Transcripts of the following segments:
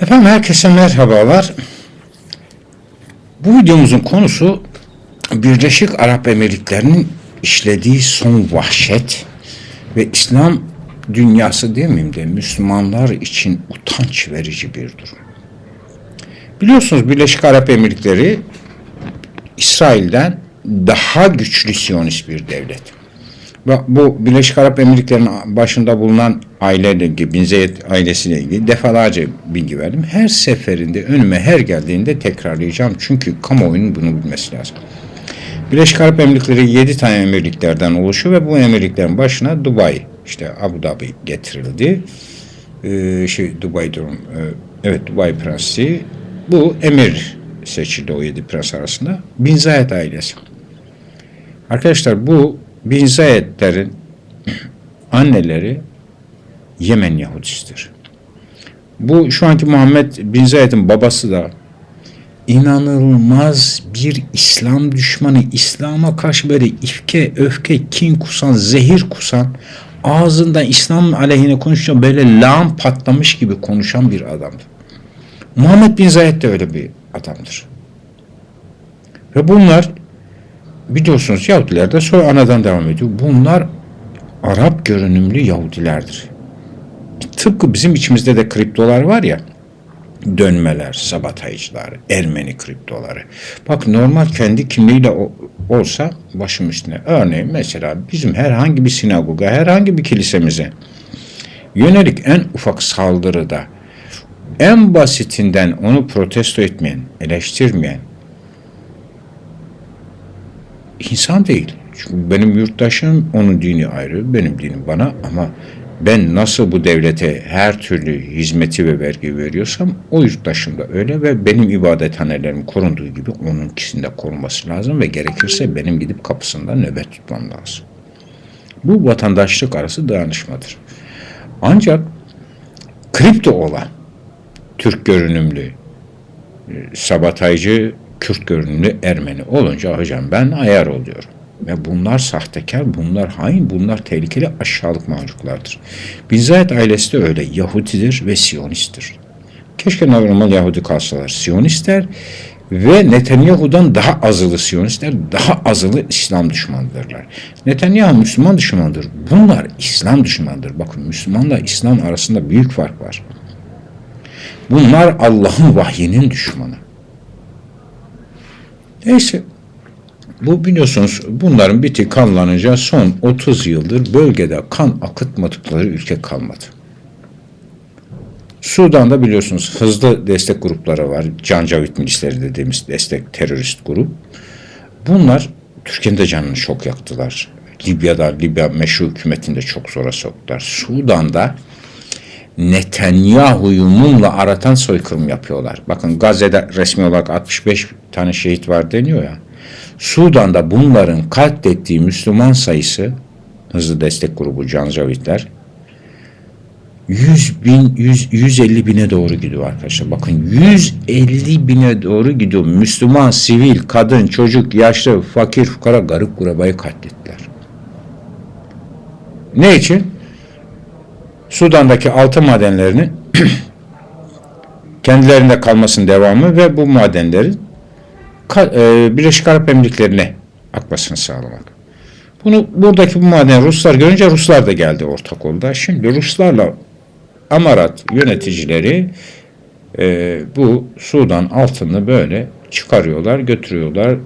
Efendim herkese merhabalar. Bu videomuzun konusu Birleşik Arap Emirlikleri'nin işlediği son vahşet ve İslam dünyası demeyeyim de Müslümanlar için utanç verici bir durum. Biliyorsunuz Birleşik Arap Emirlikleri İsrail'den daha güçlü Siyonist bir devlet. Bu Birleşik Arap Emirlikleri'nin başında bulunan aileyle ilgili, Bin Zeyed ailesiyle ilgili defalarca bilgi verdim. Her seferinde önüme her geldiğinde tekrarlayacağım. Çünkü kamuoyunun bunu bilmesi lazım. Birleşik Arap Emirlikleri 7 tane emirliklerden oluşuyor ve bu emirliklerin başına Dubai, işte Abu Dhabi getirildi. Ee, şey Dubai durum, e, evet Dubai Prensi. Bu emir seçildi o 7 prens arasında. Bin Zayed ailesi. Arkadaşlar bu Bin Zayed'lerin anneleri Yemen Yahudisidir. Bu şu anki Muhammed Bin Zayed'in babası da inanılmaz bir İslam düşmanı, İslam'a karşı böyle ifke, öfke, kin kusan, zehir kusan, ağzından İslam aleyhine konuşan böyle lağım patlamış gibi konuşan bir adamdı. Muhammed Bin Zayed de öyle bir adamdır. Ve bunlar biliyorsunuz Yahudiler de soy anadan devam ediyor. Bunlar Arap görünümlü Yahudilerdir. Tıpkı bizim içimizde de kriptolar var ya dönmeler, sabataycılar, Ermeni kriptoları. Bak normal kendi kimliğiyle olsa başım üstüne. Örneğin mesela bizim herhangi bir sinagoga, herhangi bir kilisemize yönelik en ufak saldırıda en basitinden onu protesto etmeyen, eleştirmeyen insan değil. Çünkü benim yurttaşım onun dini ayrı, benim dinim bana ama ben nasıl bu devlete her türlü hizmeti ve vergi veriyorsam o yurttaşım da öyle ve benim ibadethanelerim korunduğu gibi onunkisinin de korunması lazım ve gerekirse benim gidip kapısında nöbet tutmam lazım. Bu vatandaşlık arası dayanışmadır. Ancak kripto olan Türk görünümlü, e, sabataycı, Kürt görünümlü Ermeni olunca hocam ben ayar oluyorum. Ve bunlar sahtekar, bunlar hain, bunlar tehlikeli aşağılık mahluklardır. Bizzat ailesi de öyle Yahudidir ve Siyonisttir. Keşke normal Yahudi kalsalar Siyonistler ve Netanyahu'dan daha azılı Siyonistler, daha azılı İslam düşmanıdırlar. Netanyahu Müslüman düşmanıdır. Bunlar İslam düşmanıdır. Bakın Müslümanla İslam arasında büyük fark var. Bunlar Allah'ın vahyinin düşmanı. Neyse. Bu biliyorsunuz bunların biti kanlanınca son 30 yıldır bölgede kan akıtmadıkları ülke kalmadı. Sudan'da biliyorsunuz hızlı destek grupları var. Cancavit milisleri dediğimiz destek terörist grup. Bunlar Türkiye'nin de canını çok yaktılar. Libya'da, Libya meşru hükümetinde çok zora soktular. Sudan'da Netanyahu'yu mumla aratan soykırım yapıyorlar. Bakın Gazze'de resmi olarak 65 tane şehit var deniyor ya. Sudan'da bunların katlettiği Müslüman sayısı hızlı destek grubu Cancavitler 100 bin, 100, 150 bine doğru gidiyor arkadaşlar. Bakın 150 bine doğru gidiyor. Müslüman, sivil, kadın, çocuk, yaşlı, fakir, fukara, garip kurabayı katlettiler. Ne için? Sudan'daki altın madenlerinin kendilerinde kalmasının devamı ve bu madenlerin e, Birleşik Arap Emirlikleri'ne akmasını sağlamak. Bunu buradaki bu maden Ruslar görünce Ruslar da geldi ortak oldu. Şimdi Ruslarla Amarat yöneticileri e, bu Sudan altını böyle çıkarıyorlar, götürüyorlar. E,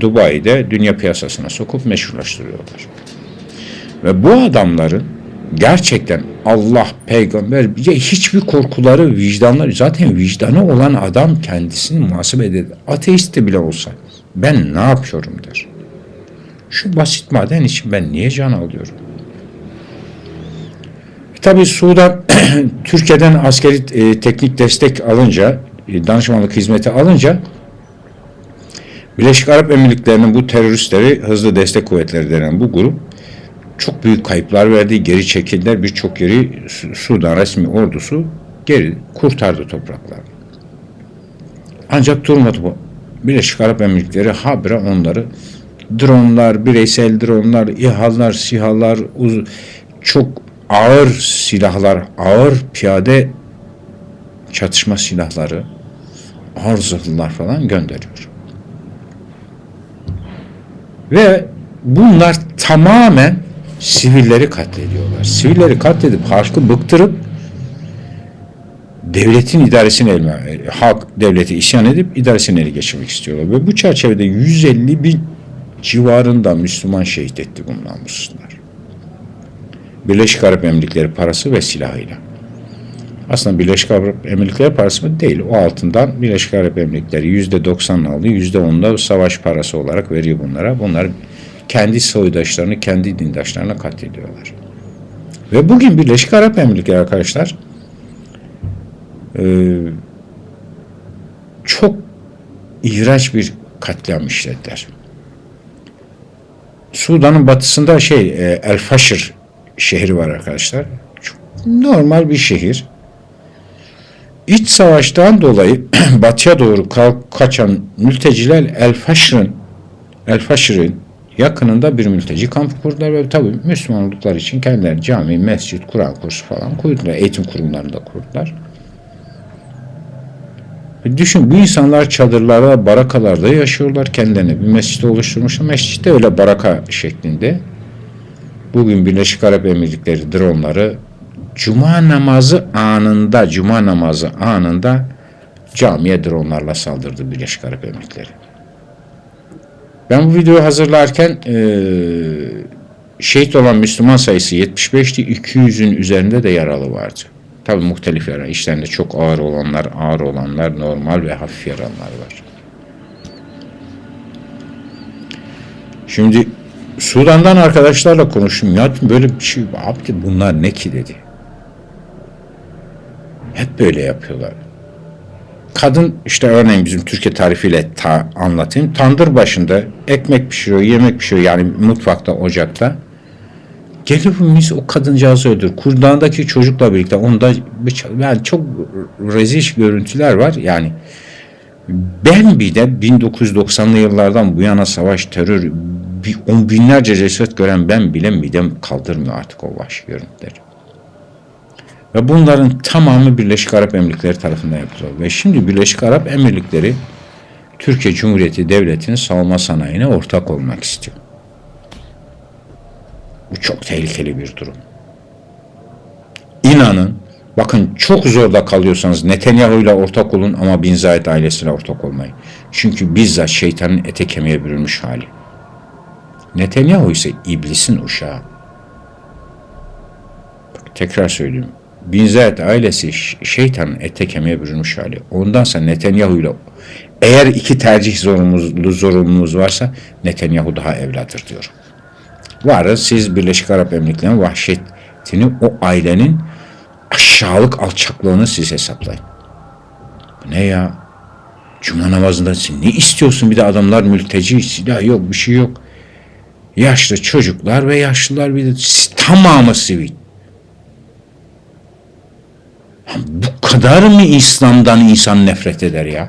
Dubai'de dünya piyasasına sokup meşrulaştırıyorlar. Ve bu adamların gerçekten Allah, peygamber ya hiçbir korkuları, vicdanları zaten vicdanı olan adam kendisini muhasebe eder. Ateist de bile olsa ben ne yapıyorum der. Şu basit maden için ben niye can alıyorum? Tabii Sudan Türkiye'den askeri e, teknik destek alınca, e, danışmanlık hizmeti alınca Birleşik Arap Emirlikleri'nin bu teröristleri hızlı destek kuvvetleri denen bu grup çok büyük kayıplar verdi, geri çekildiler. Birçok yeri Su- Sudan resmi ordusu geri kurtardı topraklarını. Ancak durmadı bu. Birleşik Arap Emirlikleri habire onları dronlar, bireysel dronlar, İHA'lar, SİHA'lar, çok ağır silahlar, ağır piyade çatışma silahları, ağır zırhlılar falan gönderiyor. Ve bunlar tamamen sivilleri katlediyorlar. Sivilleri katledip halkı bıktırıp devletin idaresini elme, halk devleti isyan edip idaresini ele geçirmek istiyorlar. Ve bu çerçevede 150 bin civarında Müslüman şehit etti bu namussuzlar. Birleşik Arap Emirlikleri parası ve silahıyla. Aslında Birleşik Arap Emirlikleri parası mı? Değil. O altından Birleşik Arap Emirlikleri yüzde doksan aldı. Yüzde onda savaş parası olarak veriyor bunlara. Bunlar kendi soydaşlarını, kendi dindaşlarını katlediyorlar. Ve bugün Birleşik Arap Emirlikleri arkadaşlar e, çok iğrenç bir katliam işlediler. Sudan'ın batısında şey e, El Faşır şehri var arkadaşlar. Çok normal bir şehir. İç savaştan dolayı batıya doğru kaçan mülteciler El Faşır'ın El Faşır'ın yakınında bir mülteci kampı kurdular ve tabii Müslüman oldukları için kendileri cami, mescit, Kur'an kursu falan kurdular. Eğitim kurumlarını da kurdular. Düşün bu insanlar çadırlarda, barakalarda yaşıyorlar kendilerine. Bir mescit oluşturmuşlar. Mescit de öyle baraka şeklinde. Bugün Birleşik Arap Emirlikleri dronları Cuma namazı anında, Cuma namazı anında camiye dronlarla saldırdı Birleşik Arap Emirlikleri. Ben bu videoyu hazırlarken e, şehit olan Müslüman sayısı 75'ti, 200'ün üzerinde de yaralı vardı. Tabi muhtelif yara. İşlerinde çok ağır olanlar, ağır olanlar, normal ve hafif yaralılar var. Şimdi Sudan'dan arkadaşlarla konuştum. Ya böyle bir şey abi bunlar ne ki dedi. Hep böyle yapıyorlar. Kadın işte örneğin bizim Türkiye tarifiyle ta, anlatayım. Tandır başında ekmek pişiriyor, yemek pişiriyor yani mutfakta, ocakta. Gelir bu mis o kadıncağızı öldür. Kurdağındaki çocukla birlikte onda yani çok rezil görüntüler var. Yani ben bir de 1990'lı yıllardan bu yana savaş, terör, bir on binlerce ceset gören ben bile midem kaldırmıyor artık o vahşi görüntüleri. Ve bunların tamamı Birleşik Arap Emirlikleri tarafından yapılıyor. Ve şimdi Birleşik Arap Emirlikleri Türkiye Cumhuriyeti Devleti'nin savunma sanayine ortak olmak istiyor. Bu çok tehlikeli bir durum. İnanın, bakın çok zorda kalıyorsanız Netanyahu ile ortak olun ama Bin Zayed ailesiyle ortak olmayın. Çünkü bizzat şeytanın ete kemiğe bürünmüş hali. Netanyahu ise iblisin uşağı. Bak, tekrar söyleyeyim. Bin Zayed ailesi şeytanın ete kemiğe bürünmüş hali. Ondansa Netanyahu ile eğer iki tercih zorunluluğumuz, zorunluluğumuz varsa Netanyahu daha evladır diyorum. Varın siz Birleşik Arap Emirlikleri'nin vahşetini o ailenin aşağılık alçaklığını siz hesaplayın. Bu ne ya? Cuma namazında sen ne istiyorsun? Bir de adamlar mülteci, silah yok, bir şey yok. Yaşlı çocuklar ve yaşlılar bir de tamamı sivil. Bu kadar mı İslam'dan insan nefret eder ya?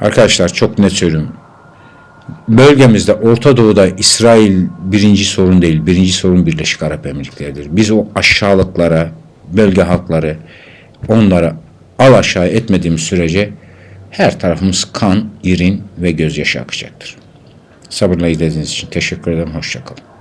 Arkadaşlar çok net söylüyorum. Bölgemizde Orta Doğu'da İsrail birinci sorun değil. Birinci sorun Birleşik Arap Emirlikleri'dir. Biz o aşağılıklara, bölge halkları onlara al aşağı etmediğimiz sürece her tarafımız kan, irin ve gözyaşı akacaktır. Sabırla izlediğiniz için teşekkür ederim. Hoşçakalın.